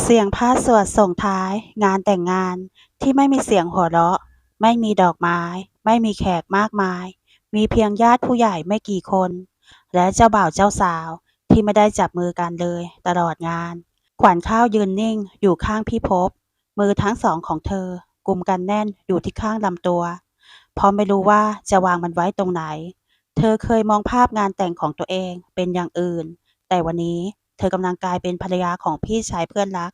เสียงพาสวดส่งท้าย งานแต่งงานที่ไม่มีเสียงหัวเราะ ไม่มีดอกไม้ ไม่มีแขกมากมาย มีเพียงญาติผู้ใหญ่ไม่กี่คน และเจ้าบ่าวเจ้าสาวที่ไม่ได้จับมือกันเลย ตลอดงาน ขวัญข้าวยืนนิ่งอยู่ข้างพี่พบ มือทั้งสองของเธอกุมกันแน่นอยู่ที่ข้างลำตัวเพราะไม่รู้ว่าจะวางมันไว้ตรงไหน เธอเคยมองภาพงานแต่งของตัวเองเป็นอย่างอื่น แต่วันนี้ เธอกำลังกลายเป็นภรรยาของพี่ชายเพื่อนรัก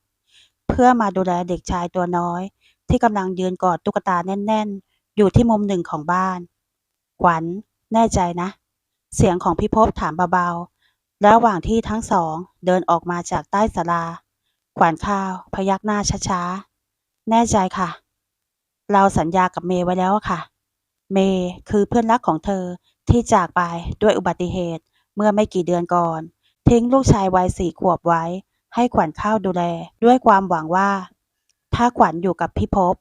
เพื่อมาดูแลเด็กชายตัวน้อย ที่กำลังยืนกอดตุ๊กตาแน่น ๆ อยู่ที่มุมหนึ่งของบ้าน ขวัญ แน่ใจนะ เสียงของพี่พบถามเบาๆระหว่างที่ทั้งสองเดินออกมาจากใต้ศาลา ขวัญข้าว พยักหน้าช้าๆ แน่ใจค่ะ เราสัญญากับเมย์ไว้แล้วค่ะ เมย์คือเพื่อนรักของเธอที่จากไปด้วยอุบัติเหตุเมื่อไม่กี่เดือนก่อน ทิ้งลูกชายวัยสี่ขวบไว้ ให้ขวัญข้าวดูแล ด้วยความหวังว่า ถ้าขวัญอยู่กับพี่พบ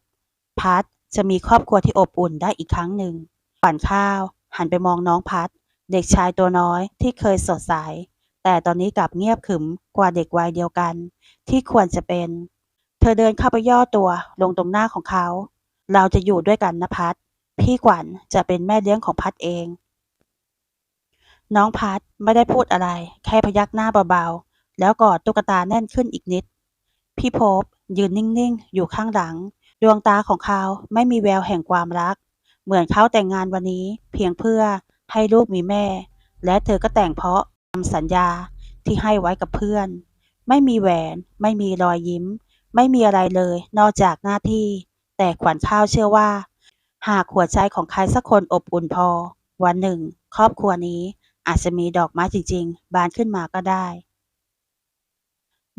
พัดจะมีครอบครัวที่อบอุ่นได้อีกครั้งหนึ่งขวัญข้าว หันไปมองน้องพัด เด็กชายตัวน้อยที่เคยสดใส แต่ตอนนี้กลับเงียบขรึมกว่าเด็กวัยเดียวกัน ที่ควรจะเป็น เธอเดินเข้าไปย่อตัวลงตรงหน้าของเขา เราจะอยู่ด้วยกันนะพัดพี่ขวัญจะเป็นแม่เลี้ยงของพัดเอง น้องพัดไม่ได้พูดอะไร แค่พยักหน้าเบาๆ แล้วกอดตุ๊กตาแน่นขึ้นอีกนิด พี่พบยืนนิ่งๆ อยู่ข้างหลัง ดวงตาของเขาไม่มีแววแห่งความรัก เหมือนเขาแต่งงานวันนี้เพียงเพื่อให้ลูกมีแม่ และเธอก็แต่งเพราะคำสัญญาที่ให้ไว้กับเพื่อน ไม่มีแหวน ไม่มีรอยยิ้ม ไม่มีอะไรเลย นอกจากหน้าที่ แต่ขวัญข้าวเชื่อว่า หากหัวใจของใครสักคนอบอุ่นพอ วันหนึ่ง ครอบครัวนี้ อาจจะมีดอกไม้จริง ๆ บานขึ้นมาก็ได้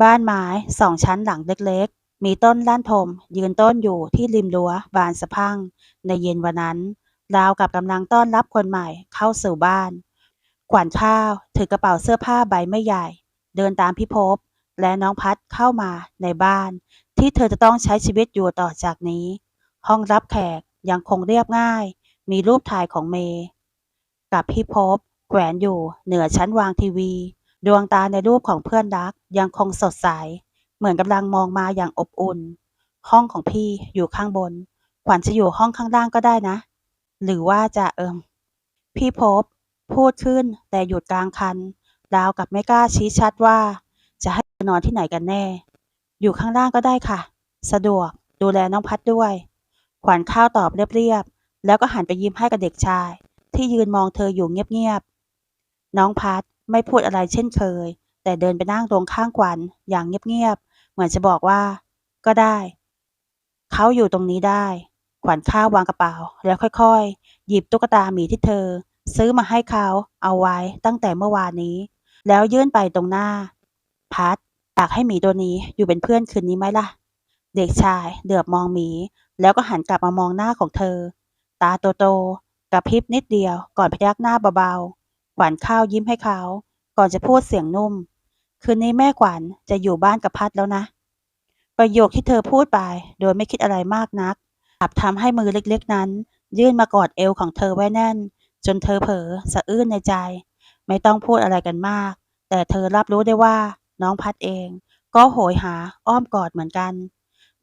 บ้านไม้สองชั้นหลังเล็กๆ มีต้นล้านทม ยืนต้นอยู่ที่ริมรั้วบานสะพังในเย็นวันนั้นราวกับกำลังต้อนรับคนใหม่เข้าสู่บ้าน ขวัญข้าวถือกระเป๋าเสื้อผ้าใบไม่ใหญ่ เดินตามพี่พและน้องพัดเข้ามาในบ้าน ที่เธอจะต้องใช้ชีวิตอยู่ต่อจากนี้ ห้องรับแขกยังคงเรียบง่าย มีรูปถ่ายของเมย์กับพี่พ แขวนอยู่เหนือชั้นวางทีวี ดวงตาในรูปของเพื่อนรักยังคงสดใส เหมือนกำลังมองมาอย่างอบอุ่น ห้องของพี่อยู่ข้างบน ขวัญจะอยู่ห้องข้างล่างก็ได้นะ หรือว่าจะเอิมพี่พบ พูดขึ้นแต่หยุดกลางคันราวกับไม่กล้าชี้ชัดว่า จะให้นอนที่ไหนกันแน่ อยู่ข้างล่างก็ได้ค่ะ สะดวกดูแลน้องพัดด้วย ขวัญข้าวตอบเรียบๆแล้วก็หันไปยิ้มให้กับเด็กชาย ที่ยืนมองเธออยู่เงียบๆ น้องพัดไม่พูดอะไรเช่นเคย แต่เดินไปนั่งตรงข้างขวัญอย่างเงียบๆ เหมือนจะบอกว่า ก็ได้ เขาอยู่ตรงนี้ได้ ขวัญข้าววางกระเป๋า แล้วค่อยๆ หยิบตุ๊กตาหมีที่เธอ ซื้อมาให้เขาเอาไว้ตั้งแต่เมื่อวานนี้ แล้วยื่นไปตรงหน้า พัดอยากให้หมีตัวนี้อยู่เป็นเพื่อนคืนนี้ไหมล่ะ เด็กชายเหลือบมองหมี แล้วก็หันกลับมามองหน้าของเธอ ตาโตๆกระพริบนิดเดียวก่อนพยักหน้าเบาๆ ขวัญข้าวยิ้มให้เขา ก่อนจะพูดเสียงนุ่ม คืนนี้แม่ขวัญจะอยู่บ้านกับพัดแล้วนะ ประโยคที่เธอพูดไปโดยไม่คิดอะไรมากนักกลับทำให้มือเล็กๆนั้น ยื่นมากอดเอวของเธอไว้แน่น จนเธอเผลอสะอื้นในใจ ไม่ต้องพูดอะไรกันมาก แต่เธอรับรู้ได้ว่าน้องพัดเอง ก็โหยหาอ้อมกอดเหมือนกัน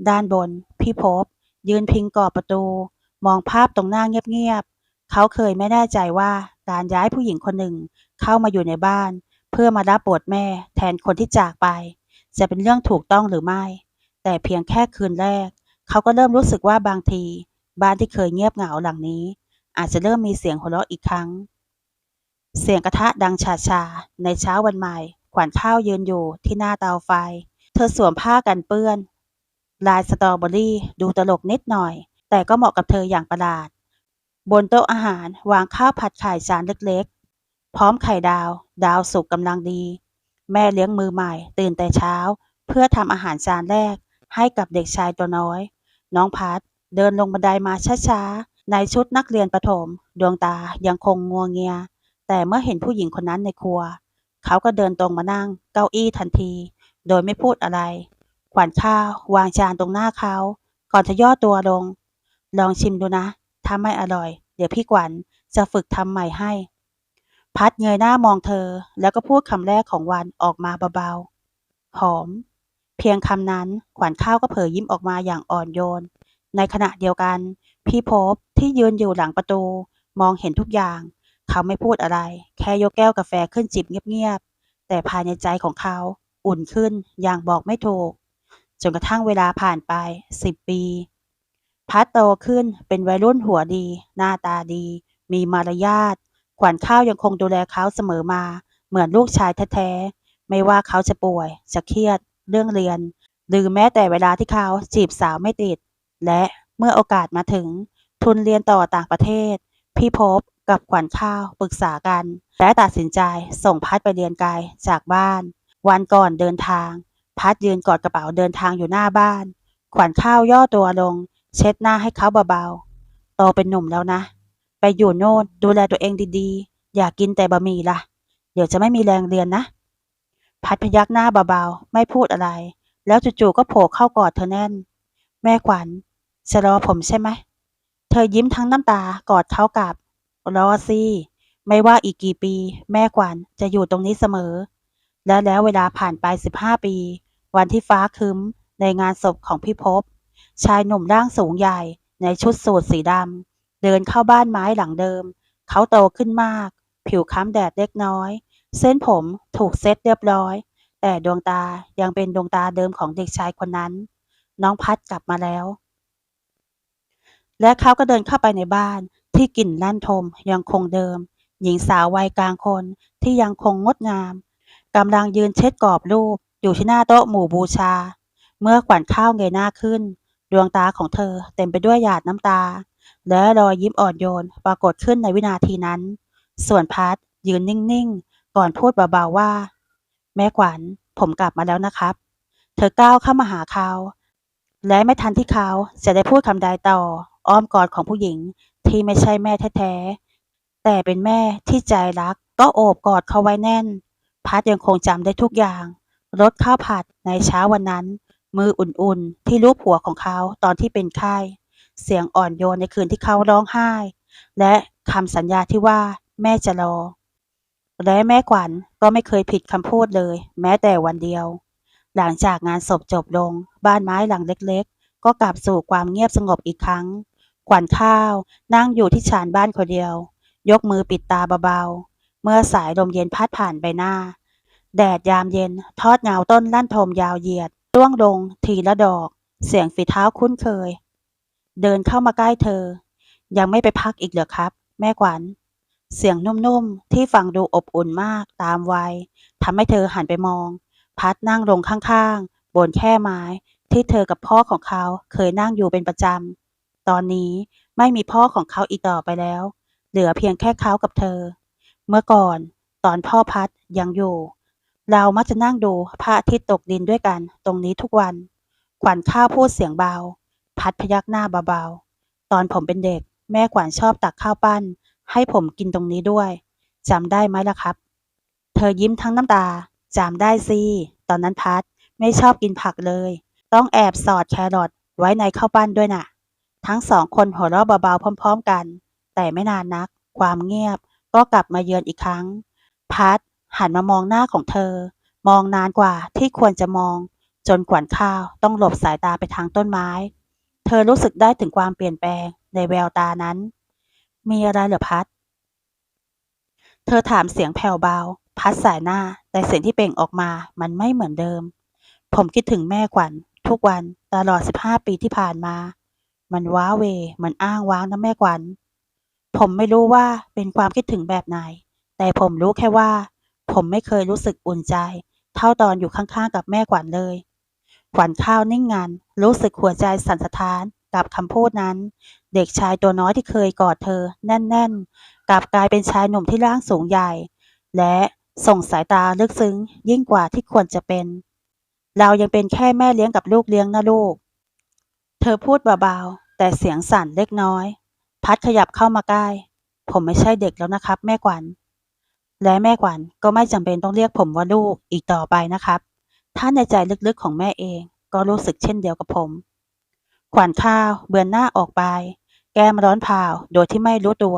ด้านบน พี่พบ ยืนพิงกอบประตู มองภาพตรงหน้าเงียบๆเขาเคยไม่แน่ใจว่า การย้ายผู้หญิงคนหนึ่งเข้ามาอยู่ในบ้าน เพื่อมารับบทแม่แทนคนที่จากไป จะเป็นเรื่องถูกต้องหรือไม่ แต่เพียงแค่คืนแรก เขาก็เริ่มรู้สึกว่าบางที บ้านที่เคยเงียบเหงาหลังนี้ อาจจะเริ่มมีเสียงหัวเราะอีกครั้ง เสียงกระทะดังชาชาๆในเช้าวันใหม่ ขวัญข้าวยืนอยู่ที่หน้าเตาไฟ เธอสวมผ้ากันเปื้อนลายสตรอเบอรี่ดูตลกนิดหน่อย แต่ก็เหมาะกับเธออย่างประหลาด บนโต๊ะอาหารวางข้าวผัดไข่จานเล็กๆ พร้อมไข่ดาว ดาวสุกกำลังดี แม่เลี้ยงมือใหม่ตื่นแต่เช้า เพื่อทำอาหารจานแรก ให้กับเด็กชายตัวน้อย น้องพัดเดินลงบันไดมาช้าๆ ในชุดนักเรียนประถม ดวงตายังคงงัวเงีย แต่เมื่อเห็นผู้หญิงคนนั้นในครัว เขาก็เดินตรงมานั่งเก้าอี้ทันที โดยไม่พูดอะไร ขวัญข้าววางจานตรงหน้าเขา ก่อนจะย่อตัวลง ลองชิมดูนะ ถ้าไม่อร่อย เดี๋ยวพี่ขวัญจะฝึกทำใหม่ให้ พัดเงยหน้ามองเธอ แล้วก็พูดคำแรกของวันออกมาเบาๆ หอม เพียงคำนั้นขวัญข้าวก็เผยยิ้มออกมาอย่างอ่อนโยน ในขณะเดียวกัน พี่ภพที่ยืนอยู่หลังประตู มองเห็นทุกอย่าง เขาไม่พูดอะไร แค่ยกแก้วกาแฟขึ้นจิบเงียบๆ แต่ภายในใจของเขาอุ่นขึ้นอย่างบอกไม่ถูก จนกระทั่งเวลาผ่านไปสิบปี พัดโตขึ้นเป็นวัยรุ่นหัวดี หน้าตาดี มีมารยาท ขวัญข้าวยังคงดูแลเขาเสมอมา เหมือนลูกชายแท้ๆ ไม่ว่าเขาจะป่วย จะเครียด เรื่องเรียน หรือแม้แต่เวลาที่เขาจีบสาวไม่ติด และเมื่อโอกาสมาถึง ทุนเรียนต่อต่างประเทศ พี่ภพกับขวัญข้าวปรึกษากัน และตัดสินใจส่งพัดไปเรียนไกลจากบ้าน วันก่อนเดินทาง พัดยืนกอดกระเป๋าเดินทางอยู่หน้าบ้าน ขวัญข้าวย่อตัวลง เช็ดหน้าให้เขาเบาๆ โตเป็นหนุ่มแล้วนะ ไปอยู่โน่นดูแลตัวเองดีๆ อย่ากกินแต่บะหมี่ล่ะ เดี๋ยวจะไม่มีแรงเรียนนะ พัดพยักหน้าเบาๆ ไม่พูดอะไร แล้วจู่ๆก็โผล่เข้ากอดเธอแน่น แม่ขวัญจะรอผมใช่ไหม เธอยิ้มทั้งน้ำตากอดเขากลับ รอสิ ไม่ว่าอีกกี่ปี แม่ขวัญจะอยู่ตรงนี้เสมอ และแล้วเวลาผ่านไปสิบห้าปี วันที่ฟ้าครึ้มในงานศพของพี่ภพ ชายหนุ่มร่างสูงใหญ่ในชุดสูทสีดำเดินเข้าบ้านไม้หลังเดิม เขาโตขึ้นมาก ผิวค้ำแดดเล็กน้อย เส้นผมถูกเซ็ตเรียบร้อย แต่ดวงตายังเป็นดวงตาเดิมของเด็กชายคนนั้น น้องพัดกลับมาแล้ว และเขาก็เดินเข้าไปในบ้านที่กลิ่นลั่นทมยังคงเดิม หญิงสาววัยกลางคนที่ยังคงงดงามกำลังยืนเช็ดกรอบรูปอยู่ที่หน้าโต๊ะหมู่บูชา เมื่อขวัญข้าวเงยหน้าขึ้น ดวงตาของเธอเต็มไปด้วยหยาดน้ำตา และรอยยิ้มอ่อนโยนปรากฏขึ้นในวินาทีนั้น ส่วนพัดยืนนิ่งๆ ก่อนพูดเบาๆว่า แม่ขวัญผมกลับมาแล้วนะครับ เธอก้าวเข้ามาหาเขา และไม่ทันที่เขาจะได้พูดคำใดต่อ อ้อมกอดของผู้หญิงที่ไม่ใช่แม่แท้ๆ แต่เป็นแม่ที่ใจรักก็โอบกอดเขาไว้แน่น พัดยังคงจำได้ทุกอย่างรสข้าวผัดในเช้าวันนั้น มืออุ่นๆ ที่ลูบหัวของเขาตอนที่เป็นไข้ เสียงอ่อนโยนในคืนที่เขาร้องไห้ และคำสัญญาที่ว่าแม่จะรอ และแม่ขวัญก็ไม่เคยผิดคำพูดเลย แม้แต่วันเดียว หลังจากงานศพจบลง บ้านไม้หลังเล็กๆ ก็กลับสู่ความเงียบสงบอีกครั้ง ขวัญข้าว นั่งอยู่ที่ชานบ้านคนเดียว ยกมือปิดตาเบาๆ เมื่อสายลมเย็นพัดผ่านใบหน้า แดดยามเย็น ทอดเงาต้นลั่นทมยาวเหยียด ร่วงลงทีละดอก เสียงฝีเท้าคุ้นเคย เดินเข้ามาใกล้เธอ ยังไม่ไปพักอีกเหรอครับ แม่ขวัญ เสียงนุ่มๆ ที่ฟังดูอบอุ่นมากตามวัยทำให้เธอหันไปมอง พัดนั่งลงข้างๆ บนแค่ไม้ที่เธอกับพ่อของเขาเคยนั่งอยู่เป็นประจำ ตอนนี้ไม่มีพ่อของเขาอีกต่อไปแล้ว เหลือเพียงแค่เขากับเธอ เมื่อก่อนตอนพ่อพัดยังอยู่ เรามักจะนั่งดูพระอาทิตย์ตกดินด้วยกัน ตรงนี้ทุกวัน ขวัญข้าวพูดเสียงเบา พัดพยักหน้าเบาๆ ตอนผมเป็นเด็ก แม่ขวัญชอบตักข้าวปั้น ให้ผมกินตรงนี้ด้วยจำได้ไหมล่ะครับ เธอยิ้มทั้งน้ำตาจำได้สิ ตอนนั้นพัดไม่ชอบกินผักเลย ต้องแอบสอดแครอทไว้ในข้าวปั้นด้วยน่ะ ทั้งสองคนหัวเราะเบาๆพร้อม ๆ กัน แต่ไม่นานนัก ความเงียบก็กลับมาเยือนอีกครั้ง พัด หันมามองหน้าของเธอ มองนานกว่าที่ควรจะมอง จนขวัญข้าวต้องหลบสายตาไปทางต้นไม้ เธอรู้สึกได้ถึงความเปลี่ยนแปลงในแววตานั้น มีอะไรเหรอพัด เธอถามเสียงแผ่วเบา พัดสายหน้า แต่เสียงที่เป่งออกมามันไม่เหมือนเดิม ผมคิดถึงแม่ขวัญทุกวันตลอด15ปีที่ผ่านมา มันว้าเว มันอ้างว้างนะแม่ขวัญ ผมไม่รู้ว่าเป็นความคิดถึงแบบไหน แต่ผมรู้แค่ว่า ผมไม่เคยรู้สึกอุ่นใจ เท่าตอนอยู่ข้างๆกับแม่ขวัญเลย ขวัญข้าวนิ่งงัน รู้สึกหัวใจสั่นสะท้านกับคำพูดนั้น เด็กชายตัวน้อยที่เคยกอดเธอ แน่นๆกลับกลายเป็นชายหนุ่มที่ร่างสูงใหญ่ และส่งสายตาลึกซึ้ง ยิ่งกว่าที่ควรจะเป็น เรายังเป็นแค่แม่เลี้ยงกับลูกเลี้ยงนะลูก เธอพูดเบาๆแต่เสียงสั่นเล็กน้อย พัดขยับเข้ามาใกล้ ผมไม่ใช่เด็กแล้วนะครับ แม่ขวัญ และแม่ขวัญก็ไม่จำเป็นต้องเรียกผมว่าลูกอีกต่อไปนะครับ ถ้าในใจลึกๆของแม่เองก็รู้สึกเช่นเดียวกับผม ขวัญข้าวเบือนหน้าออกไป แก้มร้อนเผาโดยที่ไม่รู้ตัว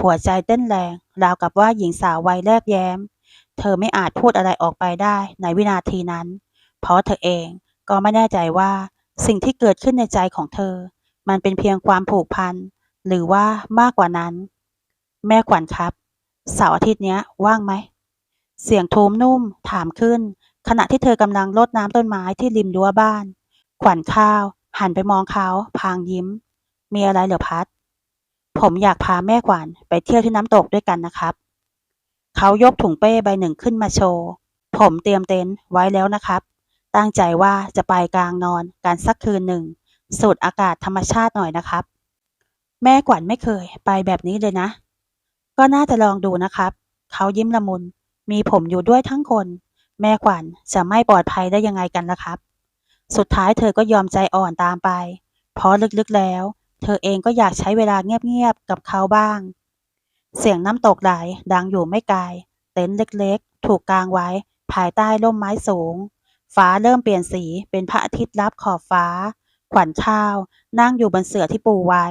หัวใจเต้นแรง ราวกับว่าหญิงสาววัยแรกแย้ม เธอไม่อาจพูดอะไรออกไปได้ในวินาทีนั้น เพราะเธอเองก็ไม่แน่ใจว่าสิ่งที่เกิดขึ้นในใจของเธอ มันเป็นเพียงความผูกพัน หรือว่ามากกว่านั้น แม่ขวัญครับ เสาร์อาทิตย์เนี้ยว่างไหม เสียงทุ้มนุ่มถามขึ้น ขณะที่เธอกำลังรดน้ำต้นไม้ที่ริมรั้วบ้าน ขวัญข้าว หันไปมองเขาพางยิ้ม มีอะไรเหรอพัด ผมอยากพาแม่ขวัญไปเที่ยวที่น้ำตกด้วยกันนะครับ เขายกถุงเป้ใบหนึ่งขึ้นมาโชว์ ผมเตรียมเต็นท์ไว้แล้วนะครับ ตั้งใจว่าจะไปกลางนอนกันสักคืนหนึ่ง สูดอากาศธรรมชาติหน่อยนะครับ แม่ขวัญไม่เคยไปแบบนี้เลยนะ ก็น่าจะลองดูนะครับ เขายิ้มละมุน มีผมอยู่ด้วยทั้งคน แม่ขวัญจะไม่ปลอดภัยได้ยังไงกันล่ะครับ สุดท้ายเธอก็ยอมใจอ่อนตามไป เพราะลึกๆแล้ว เธอเองก็อยากใช้เวลาเงียบๆกับเขาบ้าง เสียงน้ำตกไหลดังอยู่ไม่ไกล เต็นท์เล็กๆ ถูกกางไว้ ภายใต้ร่มไม้สูง ฟ้าเริ่มเปลี่ยนสีเป็นพระอาทิตย์ลับขอบฟ้า ขวัญข้าว นั่งอยู่บนเสื่อที่ปูไว้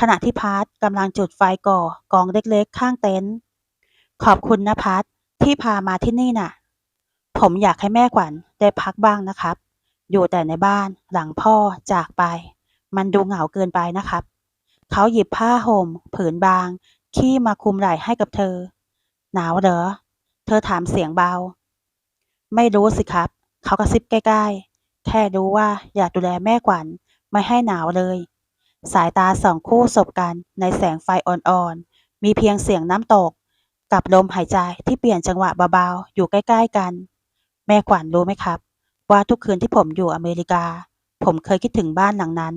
ขณะที่พัดกำลังจุดไฟก่อกองเล็กๆ ข้างเต็นท์ขอบคุณนะพัดที่พามาที่นี่น่ะ ผมอยากให้แม่ขวัญได้พักบ้างนะครับ อยู่แต่ในบ้านหลังพ่อจากไป มันดูเหงาเกินไปนะครับ เขาหยิบผ้าห่มผืนบาง ขี้มาคลุมไหล่ให้กับเธอ หนาวเหรอ เธอถามเสียงเบา ไม่รู้สิครับ เขากระซิบใกล้ๆ แค่รู้ว่าอยากดูแลแม่ขวัญไม่ให้หนาวเลย สายตาสองคู่สบกันในแสงไฟอ่อนๆ มีเพียงเสียงน้ำตก กับลมหายใจที่เปลี่ยนจังหวะเบาๆ อยู่ใกล้ๆกัน แม่ขวัญรู้ไหมครับ ว่าทุกคืนที่ผมอยู่อเมริกา ผมเคยคิดถึงบ้านหลังนั้น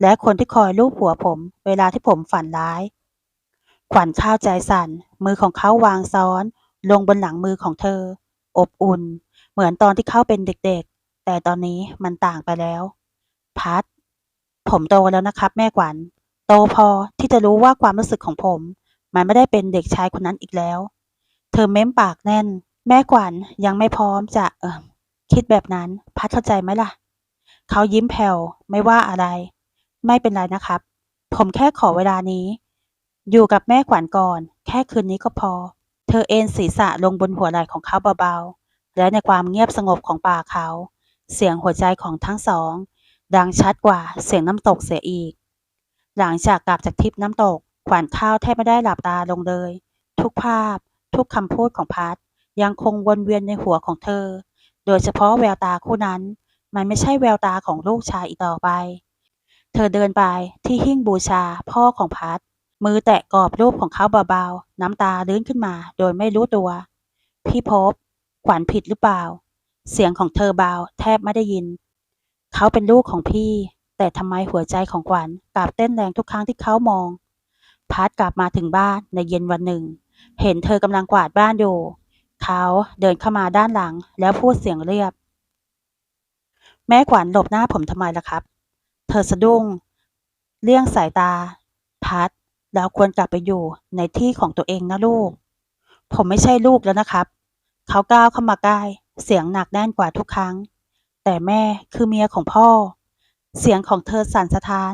และคนที่คอยลูบหัวผม เวลาที่ผมฝันร้าย ขวัญข้าวใจสั่น มือของเขาวางซ้อน ลงบนหลังมือของเธอ อบอุ่น เหมือนตอนที่เขาเป็นเด็กๆ แต่ตอนนี้มันต่างไปแล้ว พัด ผมโตแล้วนะครับ แม่ขวัญ โตพอที่จะรู้ว่าความรู้สึกของผม มันไม่ได้เป็นเด็กชายคนนั้นอีกแล้ว เธอเม้มปากแน่น แม่ขวัญยังไม่พร้อมจะเออคิดแบบนั้น พัดเข้าใจไหมล่ะ เขายิ้มแผ่วไม่ว่าอะไร ไม่เป็นไรนะครับ ผมแค่ขอเวลานี้ อยู่กับแม่ขวัญก่อน แค่คืนนี้ก็พอ เธอเอนศีรษะลงบนหัวไหล่ของเขาเบาๆและในความเงียบสงบของป่าเขา เสียงหัวใจของทั้งสอง ดังชัดกว่าเสียงน้ำตกเสียอีก หลังจากกลับจากทริปน้ำตก ขวัญข้าวแทบไม่ได้หลับตาลงเลย ทุกภาพ ทุกคำพูดของพัดยังคงวนเวียนในหัวของเธอ โดยเฉพาะแววตาคู่นั้น มันไม่ใช่แววตาของลูกชายอีกต่อไป เธอเดินไปที่หิ้งบูชาพ่อของพัด มือแตะกรอบรูปของเขาเบาๆ น้ำตาลื้นขึ้นมาโดยไม่รู้ตัว พี่พบ ขวัญผิดหรือเปล่า เสียงของเธอเบาแทบไม่ได้ยิน เขาเป็นลูกของพี่ แต่ทำไมหัวใจของขวัญกลับเต้นแรงทุกครั้งที่เขามอง พัดกลับมาถึงบ้านในเย็นวันหนึ่ง เห็นเธอกำลังกวาดบ้านอยู่ เขาเดินเข้ามาด้านหลังแล้วพูดเสียงเรียบ แม่ขวัญหลบหน้าผมทำไมล่ะครับ เธอสะดุ้ง เลี่ยงสายตา พัดเราควรกลับไปอยู่ในที่ของตัวเองนะลูก ผมไม่ใช่ลูกแล้วนะครับ เขาก้าวเข้ามาใกล้ เสียงหนักแน่นกว่าทุกครั้ง แต่แม่คือเมียของพ่อ เสียงของเธอสั่นสะท้าน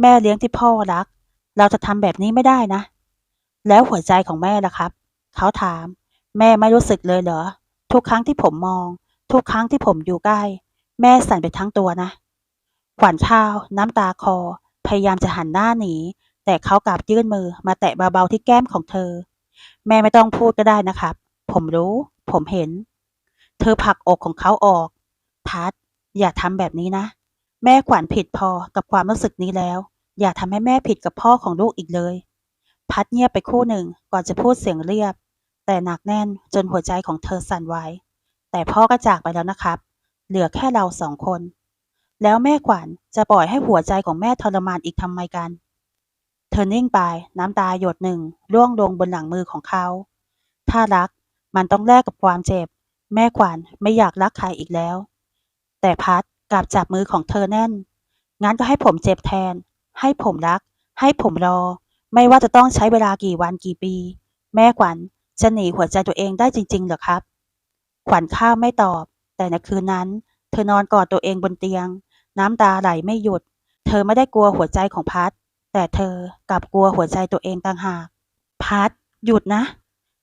แม่เลี้ยงที่พ่อรัก เราจะทำแบบนี้ไม่ได้นะ แล้วหัวใจของแม่ล่ะครับ เขาถาม แม่ไม่รู้สึกเลยเหรอ ทุกครั้งที่ผมมอง ทุกครั้งที่ผมอยู่ใกล้ แม่สั่นไปทั้งตัวนะขวัญข้าวน้ำตาคอ พยายามจะหันหน้าหนี แต่เขากลับยื่นมือมาแตะเบาๆที่แก้มของเธอ แม่ไม่ต้องพูดก็ได้นะครับ ผมรู้ ผมเห็น เธอผลักอกของเขาออก พัดอย่าทำแบบนี้นะ แม่ขวัญผิดพอกับความรู้สึกนี้แล้ว อย่าทำให้แม่ผิดกับพ่อของลูกอีกเลย พัดเงียบไปคู่หนึ่งก่อนจะพูดเสียงเรียบ แต่หนักแน่นจนหัวใจของเธอสั่นไหวแต่พ่อก็จากไปแล้วนะครับ เหลือแค่เราสองคน แล้วแม่ขวัญจะปล่อยให้หัวใจของแม่ทรมานอีกทำไมกัน เธอนิ่งไปน้ำตาหยดหนึ่งร่วงลงบนหลังมือของเขา ถ้ารักมันต้องแลกกับความเจ็บ แม่ขวัญไม่อยากรักใครอีกแล้ว แต่พัดกลับจับมือของเธอแน่น งั้นก็ให้ผมเจ็บแทน ให้ผมรัก ให้ผมรอ ไม่ว่าจะต้องใช้เวลากี่วันกี่ปี แม่ขวัญจะหนีหัวใจตัวเองได้จริงๆหรอครับ ขวัญข้าวไม่ตอบ แต่ในคืนนั้น เธอนอนกอดตัวเองบนเตียง น้ำตาไหลไม่หยุด เธอไม่ได้กลัวหัวใจของพัด แต่เธอกลับกลัวหัวใจตัวเองต่างหาก พัด หยุดนะ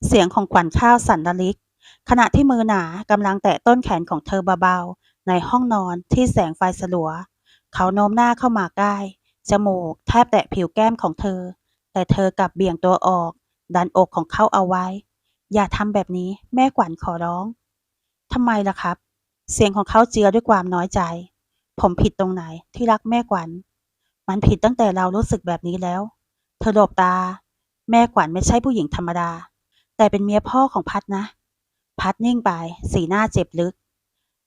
เสียงของขวัญข้าวสั่นระลิก ขณะที่มือหนากำลังแตะต้นแขนของเธอเบา ในห้องนอนที่แสงไฟสลัว เขาโน้มหน้าเข้ามาใกล้จมูกแทบแตะผิวแก้มของเธอ แต่เธอกลับเบี่ยงตัวออก ดันอกของเขาเอาไว้ อย่าทำแบบนี้แม่ขวัญขอร้องทำไมล่ะครับ เสียงของเขาเจือด้วยความน้อยใจ ผมผิดตรงไหนที่รักแม่ขวัญ มันผิดตั้งแต่เรารู้สึกแบบนี้แล้ว เธอหลบตา แม่ขวัญไม่ใช่ผู้หญิงธรรมดา แต่เป็นเมียพ่อของพัดนะ พัดนิ่งไป สีหน้าเจ็บลึก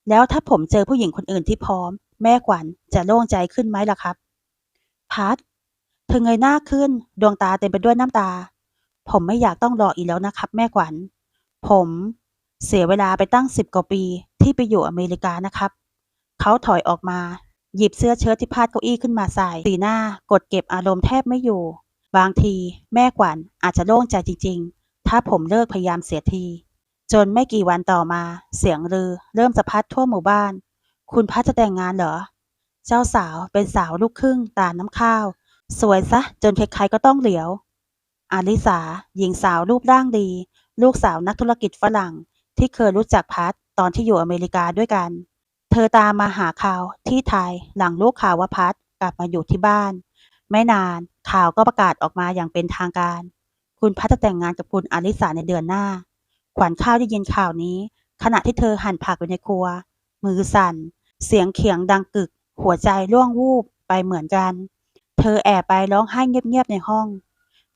แล้วถ้าผมเจอผู้หญิงคนอื่นที่พร้อม แม่ขวัญจะโล่งใจขึ้นไหมล่ะครับ พัดเธอเงยหน้าขึ้น ดวงตาเต็มไปด้วยน้ำตา ผมไม่อยากต้องรออีกแล้วนะครับ แม่ขวัญ ผมเสียเวลาไปตั้งสิบกว่าปีที่ไปอยู่อเมริกานะครับ เขาถอยออกมา หยิบเสื้อเชิ้ตที่พาดเก้าอี้ขึ้นมาใส่สีหน้ากดเก็บอารมณ์แทบไม่อยู่ บางที แม่ขวัญอาจจะโล่งใจจริง ๆ ถ้าผมเลิกพยายามเสียที จนไม่กี่วันต่อมา เสียงลือ เริ่มสะพัดทั่วหมู่บ้าน คุณพัดจะแต่งงานเหรอ เจ้าสาวเป็นสาวลูกครึ่งตาน้ำข้าว สวยซะ จนใครๆก็ต้องเหลียวอาลิสา หญิงสาวรูปร่างดี ลูกสาวนักธุรกิจฝรั่ง ที่เคยรู้จักพัดตอนที่อยู่อเมริกาด้วยกัน เธอตามมาหาข่าวที่ไทยหลังรู้ข่าวว่าพัดกลับมาอยู่ที่บ้าน ไม่นานข่าวก็ประกาศออกมาอย่างเป็นทางการ คุณพัดจะแต่งงานกับคุณอาลิสาในเดือนหน้า ขวัญข้าวได้ยินข่าวนี้ ขณะที่เธอหั่นผักอยู่ในครัว มือสั่น เสียงเขียงดังกึก หัวใจร่วงวูบไปเหมือนกัน เธอแอบไปร้องไห้เงียบๆในห้อง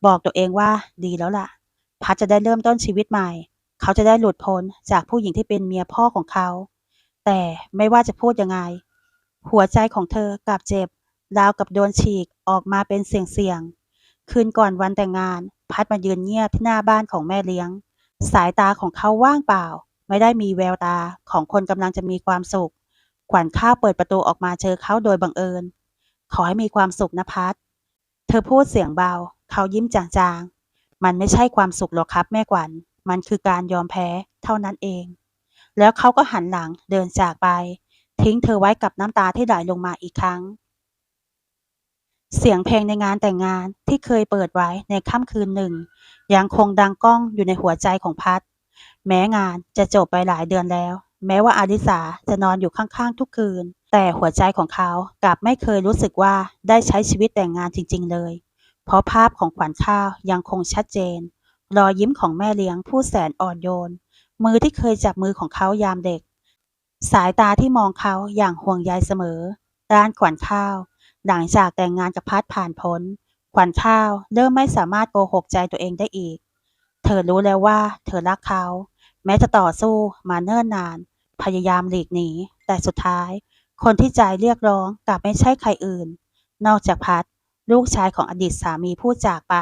บอกตัวเองว่าดีแล้วล่ะ พัดจะได้เริ่มต้นชีวิตใหม่ เขาจะได้หลุดพ้นจากผู้หญิงที่เป็นเมียพ่อของเขา แต่ไม่ว่าจะพูดยังไง หัวใจของเธอกลับเจ็บราวกับโดนฉีกออกมาเป็นเสียงๆคืนก่อนวันแต่งงาน พัดมายืนเงียบที่หน้าบ้านของแม่เลี้ยง สายตาของเขาว่างเปล่า ไม่ได้มีแววตาของคนกำลังจะมีความสุข ขวัญข้าวเปิดประตูออกมาเจอเขาโดยบังเอิญ ขอให้มีความสุขนะพัดเธอพูดเสียงเบา เขายิ้มจางๆ มันไม่ใช่ความสุขหรอกครับแม่ขวัญ มันคือการยอมแพ้เท่านั้นเอง แล้วเขาก็หันหลังเดินจากไป ทิ้งเธอไว้กับน้ำตาที่ไหลลงมาอีกครั้ง เสียงเพลงในงานแต่งงานที่เคยเปิดไว้ในค่ำคืนหนึ่ง ยังคงดังก้องอยู่ในหัวใจของพัด แม้งานจะจบไปหลายเดือนแล้ว แม้ว่าอาริสาจะนอนอยู่ข้างๆทุกคืน แต่หัวใจของเขากลับไม่เคยรู้สึกว่าได้ใช้ชีวิตแต่งงานจริง ๆ เลย เพราะภาพของขวัญข้าวยังคงชัดเจน รอยยิ้มของแม่เลี้ยงผู้แสนอ่อนโยน มือที่เคยจับมือของเขายามเด็ก สายตาที่มองเขาอย่างห่วงใยเสมอด้านขวัญข้าว หลังจากแต่งงานกับพัดผ่านพ้น ขวัญข้าวเริ่มไม่สามารถโกหกใจตัวเองได้อีก เธอรู้แล้วว่า เธอรักเขา แม้จะต่อสู้มาเนิ่นนาน พยายามหลีกหนี แต่สุดท้าย คนที่ใจเรียกร้องกลับไม่ใช่ใครอื่น นอกจากพัด ลูกชายของอดีตสามีผู้จากไป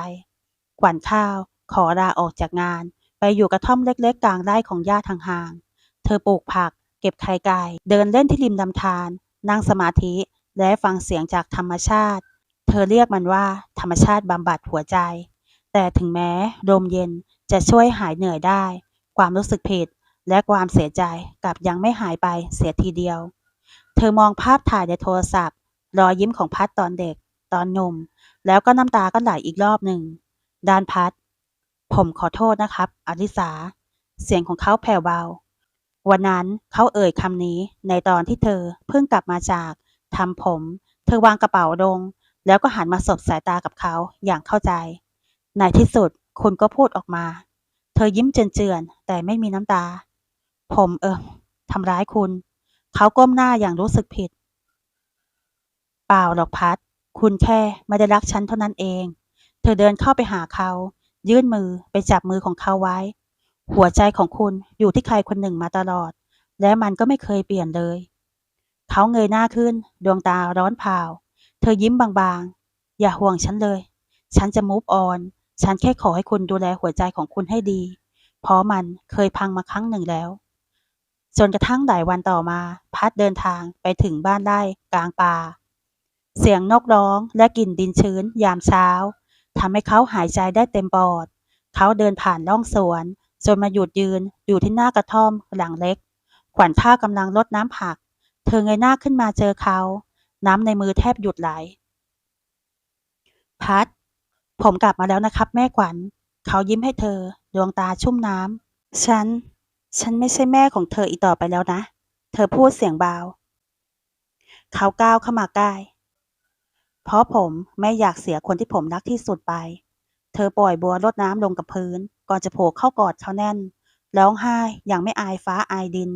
ขวัญข้าวขอลาออกจากงาน ไปอยู่กระท่อมเล็กๆ กลางไร่ของญาติห่างๆ เธอปลูกผัก เก็บไข่ไก่ เดินเล่นที่ริมลำธารนั่งสมาธิ และฟังเสียงจากธรรมชาติ เธอเรียกมันว่าธรรมชาติบำบัดหัวใจ แต่ถึงแม้ลมเย็นจะช่วยหายเหนื่อยได้ ความรู้สึกผิดและความเสียใจกลับยังไม่หายไปเสียทีเดียว เธอมองภาพถ่ายในโทรศัพท์ รอยยิ้มของพัดตอนเด็ก ตอนหนุ่ม แล้วก็น้ำตาก็ไหลอีกรอบหนึ่งด้านพัด ผมขอโทษนะครับอลิสา เสียงของเขาแผ่วเบา วันนั้นเขาเอ่ยคำนี้ในตอนที่เธอเพิ่งกลับมาจาก ทำผม เธอวางกระเป๋าลง แล้วก็หันมาสบสายตากับเขาอย่างเข้าใจ ในที่สุดคุณก็พูดออกมา เธอยิ้มเจือนๆแต่ไม่มีน้ำตา ผมเออทำร้ายคุณ เขาก้มหน้าอย่างรู้สึกผิด เปล่าหรอกพัด คุณแค่ไม่ได้รักฉันเท่านั้นเอง เธอเดินเข้าไปหาเขา ยื่นมือไปจับมือของเขาไว้ หัวใจของคุณอยู่ที่ใครคนหนึ่งมาตลอด และมันก็ไม่เคยเปลี่ยนเลย เขาเงยหน้าขึ้น ดวงตาร้อนเผาเธอยิ้มบางๆ อย่าห่วงฉันเลย ฉันจะมูฟออน ฉันแค่ขอให้คุณดูแลหัวใจของคุณให้ดี เพราะมันเคยพังมาครั้งหนึ่งแล้วจนกระทั่งหลายวันต่อมา พัดเดินทางไปถึงบ้านไร่กลางป่า เสียงนกร้องและกลิ่นดินชื้นยามเช้าทำให้เขาหายใจได้เต็มปอด เขาเดินผ่านร่องสวนจนมาหยุดยืนอยู่ที่หน้ากระท่อมหลังเล็ก ขวัญข้ากำลังรดน้ำผัก เธอเงยหน้าขึ้นมาเจอเขา น้ำในมือแทบหยุดไหล พัด ผมกลับมาแล้วนะครับ แม่ขวัญ เขายิ้มให้เธอ ดวงตาชุ่มน้ำ ฉัน ฉันไม่ใช่แม่ของเธออีกต่อไปแล้วนะ เธอพูดเสียงเบา เขาก้าวเข้ามาใกล้ เพราะผมไม่อยากเสียคนที่ผมรักที่สุดไป เธอปล่อยบัวรดน้ำลงกับพื้น ก่อนจะโผล่เข้ากอดเขาแน่น ร้องไห้อย่างไม่อายฟ้าอายดิน